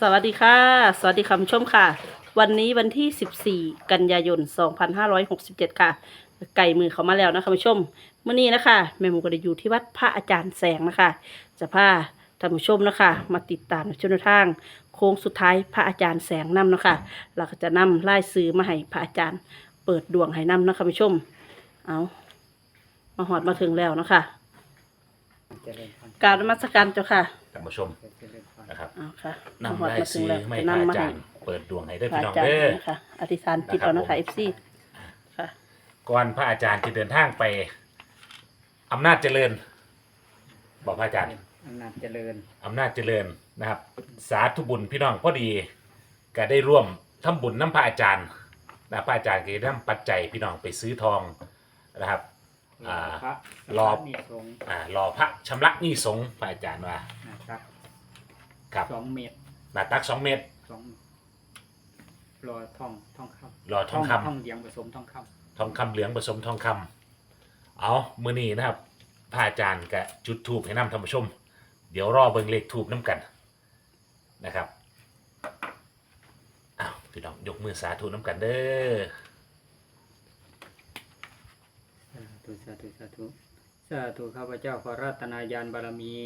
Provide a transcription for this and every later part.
สวัสดีค่ะ สวัสดีคุณผู้ชมค่ะ วันนี้วันที่ 14 กันยายน 2567 ค่ะ ไก่มือเขามาแล้วนะคะคุณผู้ชมเมื่อนี้นะคะแม่หมูก็ได้อยู่ที่วัดพระอาจารย์แสงนะคะ จะพาท่านผู้ชมนะคะ มาติดตามในช่วงทาง โค้งสุดท้ายพระอาจารย์แสงนำนะคะเราก็จะนำไล่ซื้อมาให้พระอาจารย์ เปิดดวงให้นำนะคะคุณผู้ชมเอามาหอดมาถึงแล้วนะคะ กรารนมัสการเจ้าค่ะท่านผู้ชมเจริญพรนะครับเอาค่ะมานำหอดได้มาถึงซื้อแล้วไม่จะพระนำมาอาจาให้รย์เปิดดวงให้ได้อพระพี่น้อาองจารย์เด้อนะคะอธิษฐานจิตเอานะคะเอฟซีค่ะ ก่อนพระอาจารย์จะเดินทางไปอำนาจเจริญ บอกพระอาจารย์ อำนาจเจริญอำนาจเจริญนะครับ สาธุบุญพี่น้องพอดีก็ได้ร่วมทำบุญน้ำพระอาจารย์นะพระอาจารย์ก็ได้นำปัจจัยพี่น้องไปซื้อทองนะครับ อ่า พระรอบมีสงฆ์อ่ารอพระชำระหนี้สงฆ์พระอาจารย์ว่า นะครับครับ สองเมตรหนาตักสองเมตร สองรอทองทองครอำทองคำ ทองเหลียงผสมทองคทองคำเหลืองผสมทองคำเอามือนี้นะครับพระอาจารย์กับจุดทูบให้นำท่านผู้ชม เดี๋ยวรอเบิ่งเลขทูบน้ำกันนะครับอ้าวพี่น้องยกมือสาธุน้ำกันเด้อำสา ธุสาธุสาธุสาธุข้าพเจ้าขอรัตนายานบารมี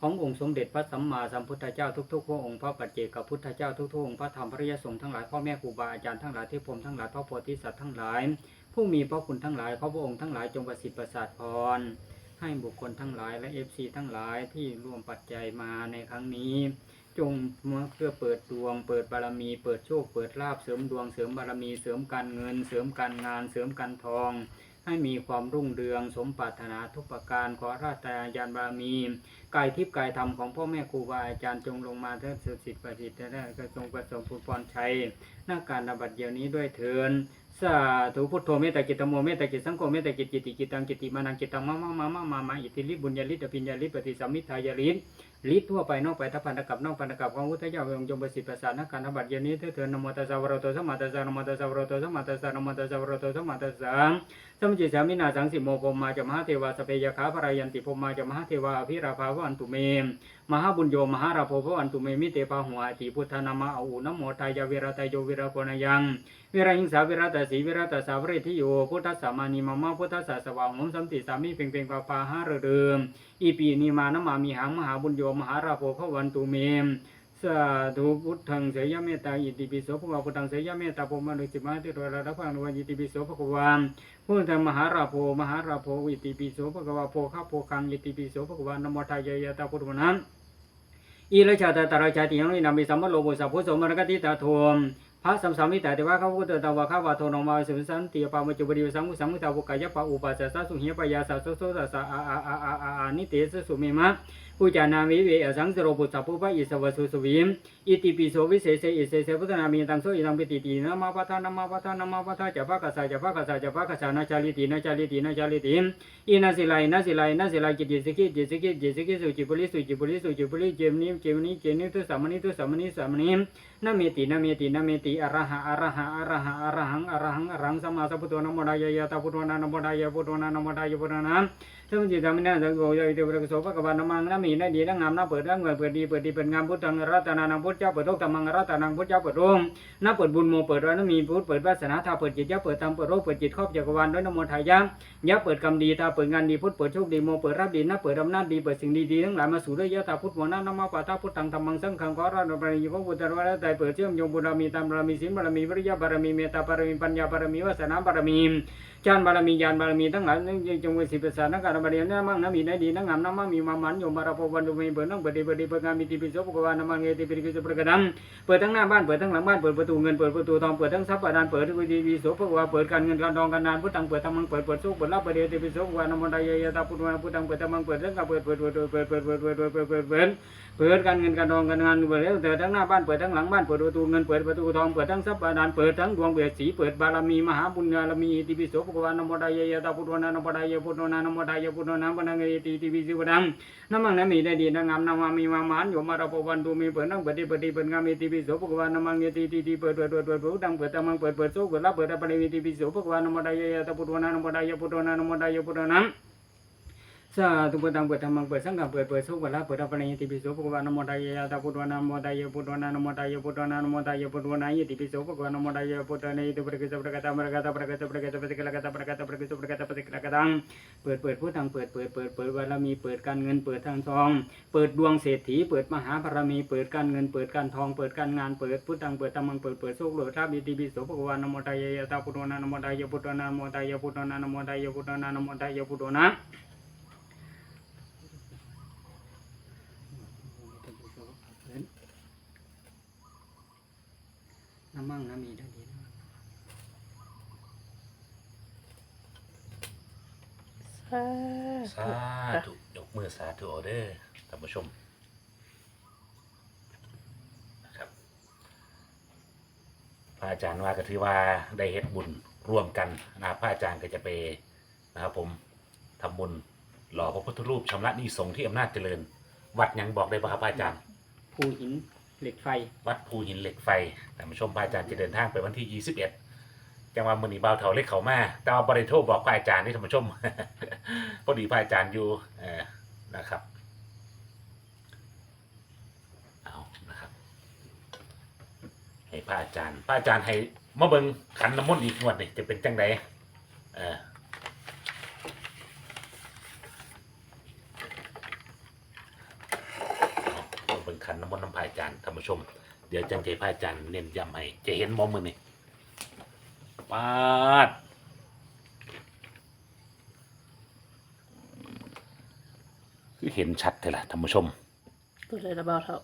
ขององค์สมเด็จพระสัมมาสัมพุทธเจ้าทุกๆพระองค์พระปัจเจกพุทธเจ้าทุกๆองค์พระธรรมพระยสงฆ์ทั้งหลายพ่อแม่ครูบาอาจารย์ทั้งหลายเทพพรมทั้งหลายพระโพธิสัตว์ทั้งหลาย ผู้มีพระคุณทั้งหลายขอพระองค์ทั้งหลายจงประสิทธิ์ประสาทพรให้บุคคลทั้งหลายและเอฟซีทั้งหลายที่ร่วมปัจจัยมาในครั้งนี้ จงมาเพื่อเปิดดวง เปิดบารมี เปิดโชค เปิดลาภเสริมดวงเสริมบารมีเสริมการเงิน เสริมการงานเสริมการทอง ให้มีความรุ่งเรืองสมปรารถนาทุกประการขอราชยานบารมีกายทิพย์กายธรรมของพ่อแม่ครูบาอาจารย์จงลงมาเถิดสุดสิทธิ์ประสิทธิ์ได้ก็จงประสบผลพรชัยหน้าการดับบัดเดียวนี้ด้วยเถินสาธุพุทโธเมตตาจิตโมเมตตาจิตสังโฆเมตตาจิตจิตติจิตังจิตติมานังจิตตังมามามามามามาอิทธิฤทธิบุญญาฤทธิ์อภิญญาฤทธิปฏิสัมมิทายาฤทธิ์ ฤทธิ์ทั่วไปนอกไปทัพพันธกับนอกพันธกับของพุทธเจ้าองค์จงประสิทธิ์ประสานนักการทบัดเย็นนี้เถิดเถิดนโมตัสสะวะระโตสัมมาตัสสะนโมตัสสะวะระโตสัมมาตัสสะนโมตัสสะวะระโตสัมมาตัสสะสัมจิตสามินาสังสิโมโกมมาจมหาเทวาสเปยคาภรายันติภมมาจมหาเทวาอภิราภาวันตุเมมหาบุญโยมหาราโพวันตุเมมิเตปาหัวติพุทธนามาอาอุนโมทายาเวรตายโยเวรโกนายังวิราหิงสาวิรัตสีวิรัตสาวเรทิโยพุทธสามานิมามาพุทธสาสวาหงสัมติสามิเพ่งเพ่งปาปาหาเรเดิม อีปีนีมานมามีหังมหาบุญโยมหาราโพพวันตุเมมสาธุพุทธังเสยเมตตาอิติปิโสภควาพุทธังเสยเมตตาภมนุสิมาติโรระพังวันอิติปิโสภควาพุทธังมหาราโพมหาราโพอิติปิโสภควาโพคาโพคังอิติปิโสภควานโมทายายตาพุทธนั้นอีรชาตตาราชาติยังนินามิสัมมโลบุสัพพุสมรกติตาโทม พระสัมสามิตาเทวะข้าพุทธตาวะข้าวาโทนมาสุสันติยปามจุบดิวสังมุสังมุตาวกายะปะอุปัสสะสุหิยปยาสัสโสตัสะอาอาอาอาอาอานิเตสสุเมมะปุจานามิเวอสังสโรปุสัพพุปะอิสวะสุสวิมอิติปิโสวิเศษอิเศษพุทธนามิตังโสอิตังปิติตินามาปะทานามาปะทานามาปะทาจะภะกัสสะจะภะกัสสะจะภะกัสสะนาจาริตินาจาริตินาจาริติอินาสิไลนาสิไลนาสิไลกิติสิกิจิสิกิจิสิกิสุจิปุริสุจิปุริสุจิปุริเจมนิเจมนิเจนิตุสัมมนิตุสัมมนิสัมมนิ นะเมตินะเมตินะเมติอรหะอรหะอรหะอรหังอรหังอรหังสัมมาสัพพุทโธนะโมทายยะตาพุทโธนะนะโมทายะพุทโธนะนะโมทายะพุทโธนะสัมจิตามินะสังโฆยะอิติปะกโสภะคะวานะมังนะมีนะดีนะงามนะเปิดนะเงินเปิดดีเปิดดีเปิดงามพุทธังรัตนานังพุทธเจ้าเปิดโลกธรรมังรัตนังพุทธเจ้าเปิดโลกนะเปิดบุญโมเปิดวานะมีพุทธเปิดวาสนาถ้าเปิดจิตยะเปิดธรรมเปิดโลกเปิดจิตครอบจักรวาลด้วยนะโมทายะยะเปิดกรรมดีตาเปิดงานดีพุทธเปิดโชคดีโมเปิดรับดีนะเปิดอำนาจดีเปิดสิ่งดีๆทั้งหลายมาสู่ด้วยยะตาพุทธโมนะนะมาปะทาพุทธังธรรมังสังฆังขอราชบารมีพระพุทธวรตายเปิดเชื่อมโยงบุญบารมีตามบารมีศีลบารมีวิริยะบารมีเมตตาบารมีปัญญาบารมีวาสนาบารมีฌานบารมีญาณบารมีทั้งหลายนั้นจงเป็นสิประสานนักการบารมีนะมั่งนะมีนะดีนะงงามนะมั่งมีมามันโยมบารพวันดุเมเบิดนั่งเปิดดีเปิดดีเปิดงานมีติปิโสภควานะมังเอติปิริโสประกดังเปิดทั้งหน้าบ้านเปิดทั้งหลังบ้านเปิดประตูเงินเปิดประตูทองเปิดทั้งทรัพย์ประดานเปิดทุกทีวีโสภควาเปิดการเงินการทองการงานพุทธังเปิดธรรมังเปิดเปิดสุขเปิดลาภเปิดเดติปิโสภควานโมดายยะตาพุทธวาพุทธังเปิดธรรมังเปิดเรื่องการเปิดเปิดเปิดเปิดเปิดเปิดเปิดเปิดเปิดเปิดเปิดการเงินการทองการงานเปิดแล้วแต่ทั้งหน้าบ้านเปิดทั้งหลังบ้านเปิดประตูเงินเปิดประตูทองเปิดทั้งทรัพย์บาดาลเปิดทั้งดวงเบียดสีเปิดบารมีมหาบุญบารมีอิติปิโสภควานโมดายยะตาพุทธวานโมดายยะพุทธวานโมดายยะพุทธวานปนังเอติติปิสิวดังน้ำมังน้ำมีได้ดีนางามนามามีมามันโยมาราปวันตูมีเปิดนั่งเปิดดีเปิดดีเปิดงามเอติปิโสภควานมังเอติติติเปิดเปิดเปิดเปิดเปิดดังเปิดตามังเปิดเปิดโซเปิดรับเปิดรับปริมิติปิโสภควานโมดายยะตาพุทธวานโมดายยะพุทธวานโมดายยะพุทธวาน สาธุพุทธังเปิดธรรมังเปิดสังฆังเปิดเปิดสุขวัละเปิดอภรณิยติปิโสภควานโมตายะตาพุทวานโมตายะพุทวานโมตายะพุทวานโมตายะพุทวานายะติปิโสภควานโมตายะพุทธานายติปริกิสปริกตามรกตปริกิสปริกตปริกิลกตปริกตปริกิสปริกตปริกิลกตังเปิดเปิดพุทธังเปิดเปิดเปิดเปิดบารมีเปิดการเงินเปิดทางทอง เปิดดวงเศรษฐีเปิดมหาบารมีเปิดการเงินเปิดการทองเปิดการงานเปิดพุทธังเปิดธรรมังเปิดเปิดสุขโลทาบิติปิโสภควานโมตายะตาพุทวานโมตายะพุทวานโมตายะพุทวานโมตายะพุทวานโมตายะพุทวานะ น้ำมั่งน้ำมีได้ดีนะสาสาธุธุยกมือสาธุออเดอร์ท่านผู้ชมนะครับพระอาจารย์ว่าก็ถือว่าได้เฮ็ดบุญร่วมกันนะครับพระอาจารย์ก็จะไปนะครับผมทำบุญหล่อพระพุทธรูปชำระหนี้สงฆ์ที่อำนาจเจริญ วัดหยังบอกได้ป่ะครับพระอาจารย์ ภูหิน เหล็กไฟ วัดภูหินเหล็กไฟท่านผู้ชมพระอาจารย์จะเดินทางไปวันที่ 21 จังหวัดมือนีบ่าวเถาเล็กเขามาแต่ว่าบริโทรบอกพระอาจารย์นี่ท่านผู้ชม พอดีพระอาจารย์อยู่เออนะครับ เอานะครับ ให้พระอาจารย์ พระอาจารย์ให้มาเบิงขันน้ำมนต์อีกงวดนี่จะเป็นจังไดเออเอาเบิง ขันน้ำมนต์น้ำพระอาจารย์ท่านผู้ชม เดี๋ยวจังใจพระอาจารย์เน้นย้ำให้จะเห็นมอมือนี่ปาดคือเห็นชัดเลยล่ะท่านผู้ชมตัวเลยระเบาเท่า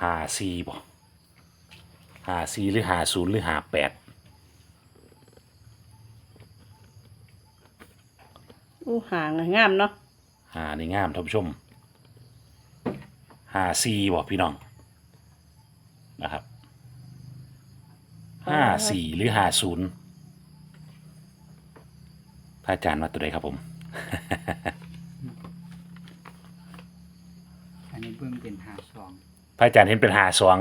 หาซีบ่หาซีหรือหาศูนย์หรือหาแปดอู้หางงามเนาะหาในงามท่านผู้ชม หาซีบ่พี่น้องนะครับห้าสี่หรือหาศูนย์พระอาจารย์ว่าตัวใดครับผม อันนี้เบื้องเป็นหาสองพระอาจารย์เห็นเป็นหาสอง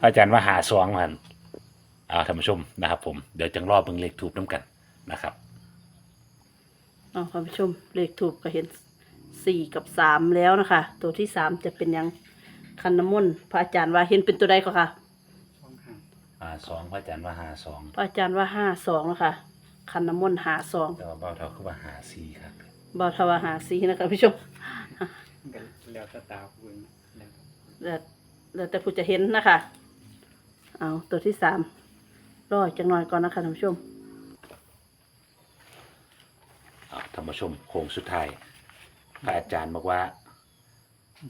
พระอาจารย์ว่าหาสองมันเอาท่านผู้ชมนะครับ ผมเดี๋ยวจังรอบเบิ่งเลขทูบน้ำกันนะครับ เอาคุณผู้ชมเลขถูกก็เห็น สี่กับสามแล้วนะคะ ตัวที่สามจะเป็นหยังคันน้ำมนต์พระอาจารย์ว่าเห็นเป็นตัวใดก็ค่ะสองหาหาสองพระอาจารย์ว่าหาสองพระอาจารย์ว่าห้าสองนะคะคันน้ำมนต์หาสองแต่ว่าเบ้าเท่าคือว่าหาสี่ครับบอทวาหาสีนะคะผู้ชมกันแล้วแตาตาเบื้องแล้วแล้วแล้วแต่ผู้จะเห็นนะคะ เอาตัวที่สามรอจังหน่อยก่อนนะคะท่านผู้ชมเอาท่านผู้ชมโค้งสุดท้าย พระอาจารย์บอกว่า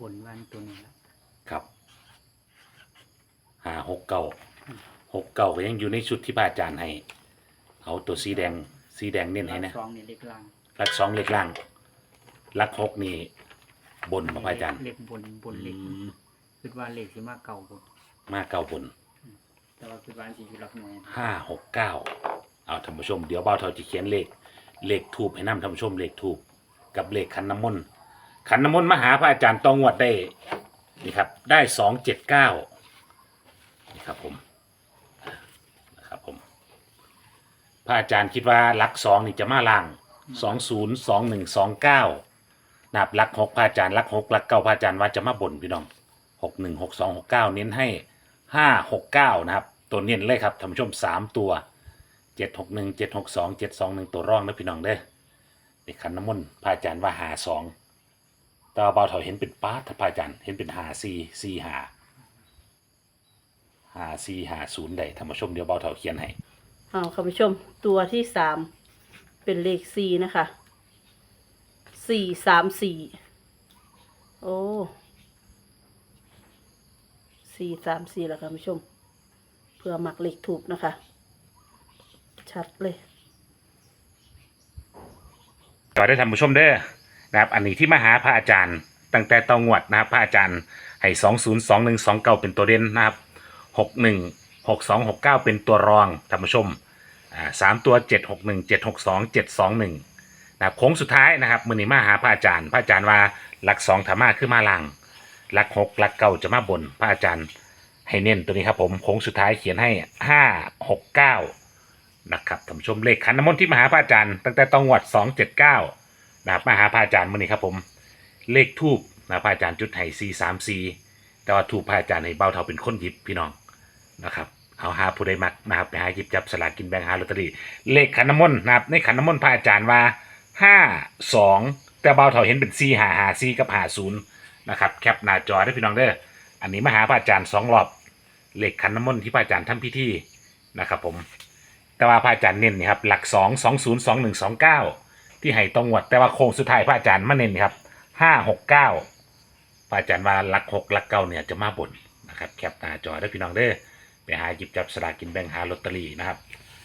บนวันตัวนี้แล้วครับหาหกเก้าหกเก้าก็ยังอยู่ในชุดที่พระอาจารย์ให้ เอาตัวสีแดงสีแดงเน้นให้นะสองนี่เล็กล่างลักสองเล็กล่างลักหกนี่บนบ่พระอาจารย์เล็กบนบนเล็กอืมคือว่าเล็กสิมากเก่าบนมาเก้าบนแต่ว่าคือว่าอันสิอยู่หลักหน่วยห้าหกเก้าเอาท่านผู้ชมเดี๋ยวเบ้าเท่าจะเขียนเลขเลขทูบให้นำท่านผู้ชมเลขทูบ กับเลขขันน้ำมนต์ขันน้ำมนต์มาหาพระอาจารย์ตองวดได้นี่ครับได้สองเจ็ดเก้านี่ครับผมนะครับผมพระอาจารย์คิดว่าลักสองนี่จะมาล่างสองศูนย์สองหนึ่งสองเก้านับลักหกพระอาจารย์ลักหกลักเก้าพระอาจารย์ว่าจะมาบ่นพี่น้องหกหนึ่งหกสองหกเก้าเน้นให้ห้าหกเก้านะครับ ตัวเน้นเลยครับท่านผู้ชมสามตัวเจ็ดหกหนึ่งเจ็ดหกสองเจ็ดสองหนึ่งตัวร่องนะพี่น้องเด้อ นี่ขันน้ำมนต์พระอาจารย์ว่าหาสองแตาเบาเถาเห็นเป็นป้าถ้าพระอาจารย์เห็นเป็นหาซีซีหาหาซีหาศูนย์ใดท่านผู้ชมเดี๋ยวเบาเถาเขียนให้เอาคุณผู้ชมตัวที่สามเป็นเลขสี่นะคะสี่สามสี่โอ้สี่สามสี่แล้วค่ะผู้ชม เพื่อหมักเหลขถูกนะคะ ชัดเลย ก็ได้ท่านผู้ชมเด้อนะครับ อันนี้ที่มาหาพระอาจารย์ ตั้งแต่ตองวดนะครับ พระอาจารย์ให้สองศูนย์สองหนึ่งสองเก้าเป็นตัวเด่นนะครับหกหนึ่งหกสองหกเก้าเป็นตัวรองท่านผู้ชมอ่าสามตัวเจ็ดหกหนึ่งเจ็ดหกสองเจ็ดสองหนึ่งนะครับโค้งสุดท้ายนะครับมือนี้มาหาพระอาจารย์ พระอาจารย์ว่าหลักสองธรรมาขึ้นมาล่างหลักหกหลักเก้าจะมาบนพระอาจารย์ให้เน้นตัวนี้ครับผมโค้งสุดท้ายเขียนให้ห้าหกเก้า นะครับท่านผู้ชมเลขขันน้ำมนต์ที่มหาพระอาจารย์ตั้งแต่ตองวดสองเจ็ดเก้านะครับมหาพระอาจารย์มื่อนี้ครับผมเลขทูบนะพระอาจารย์จุดไห้สี่สามสี่แต่ว่าถูกพระอาจารย์ให้เบาเท่าเป็นคนหยิบพี่น้องนะครับเอาหาผู้ใดมักนะครับไปหาหยิบจับสลากกินแบ่งหาลอตเตอรี่เลขขันน้ำมนต์นะครับในขันน้ำมนต์พระอาจารย์ว่าห้าสองแต่เบาเท่าเห็นเป็นสี่หาหาสี่กับหาศูนย์นะครับแคปหน้าจอได้พี่น้องเด้ออันนี้มหาพระอาจารย์สองรอบเลขขันน้ำมนต์ที่พระอาจารย์ทำพิธีนะครับผม แต่ว่าพระอาจารย์เน้นนี่ครับหลักสองสองศูนย์สองหนึ่งสองเก้าที่ให้ตรงวดแต่ว่าโค้งสุดท้ายพระอาจารย์มาเน้นครับห้าหกเก้าพระอาจารย์ว่าหลักหกหลักเก้าเนี่ยจะมาบนนะครับแคปหน้าจอได้พี่น้องเด้อไปหาหยิบจับสลากกินแบ่งหาลอตเตอรี่นะครับ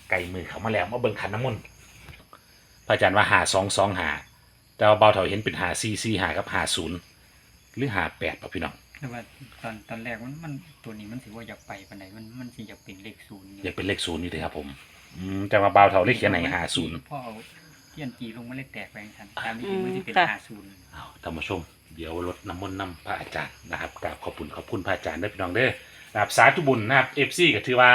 ไก่มือเขามาแล้วมาเบิ่งขันน้ำมนต์พระอาจารย์ว่าหาสองสองหาแต่ว่าเบาเถาเห็นเป็นหาซีซีหากับหาศูนย์หรือหาแปดป่ะพี่น้องแต่ว่าตอนตอนแรกมันมันตัวนี้มันถือว่าอยากไปปานใดมันมันสิอยากเป็นเลขศูนย์อยู่อยากเป็นเลขศูนย์นี่เลยครับผม อืมแต่ว่าเบาเถาเลขเขียนไหนหาศูนย์ พ่อเอาเทียนจีลงมาเลขแตกไปทันตามที่จริงมันสิเป็นค่ะหาศูนย์ เอาท่านผู้ชม เดี๋ยวรดน้ำมนต์นำพระอาจารย์นะครับกราบขอบคุณขอบคุณพระอาจารย์ด้วยพี่น้องเด้อนะครับสาธุบุญนะครับเอฟซีก็ถือว่า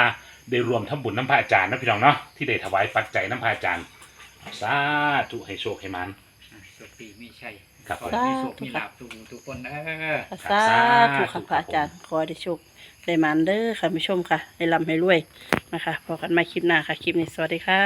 ได้รวมทำบุญน้ำพระอาจารย์นะพี่น้องเนาะที่ได้ถวายปัจจัยน้ำพระอาจารย์ สาธุให้โชคให้มัน อะโชคดีมีชัย ครับขอให้มีโชคมีลาภทุกทุกคนเออ สาธุค่ะพระอาจารย์ขอได้โชคได้หมานเด้อค่ะผู้ชมค่ะให้ร่ำให้รวยนะคะพอกันใหมาคลิปหน้าค่ะ คลิปนี้สวัสดีค่ะ